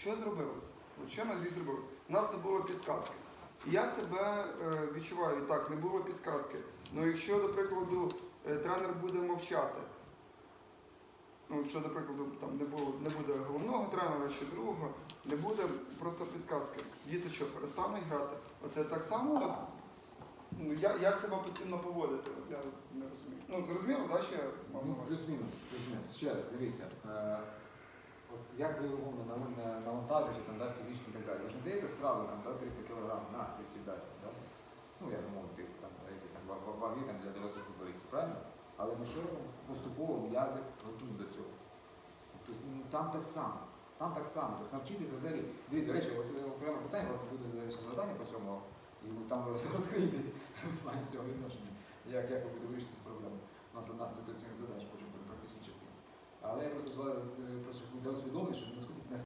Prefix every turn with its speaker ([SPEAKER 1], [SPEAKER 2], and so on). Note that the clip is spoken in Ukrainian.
[SPEAKER 1] що зробилося? Що на зробилося? У нас не було підсказки. І я себе е, відчуваю так, не було підсказки. Ну якщо, до прикладу, е, тренер буде мовчати, ну якщо, до прикладу, там не, було, не буде головного тренера чи другого, не буде просто підсказки. Діти що, перестануть грати? Оце так само. Ну, я, як себе потрібно поводити? От я не розумію. Ну, зрозуміло, да, що я мав на
[SPEAKER 2] Ну,
[SPEAKER 1] увазі?
[SPEAKER 2] плюс-мінус, плюс-мінус. Ще раз, дивіться. Е, от як ви умовно нав- на- навантажуєте там, да, фізично і так далі. Ви ж не даєте сразу там, да, 300 кг на присідати. Да? Ну, я думаю, 300 там, якісь там ва- ва- ваги там, для дорослих футболістів, правильно? Але ми що? Поступово м'язи готують до цього. Тобто, ну, там так само. Там так само. Тобто навчитися взагалі. Дивіться, до речі, от е, окреме питання, у вас буде завдання по цьому, і ви там ви розкриєтесь в плані цього відношення. Як, як ви будете вирішити проблему? У нас одна з ситуаційних задач,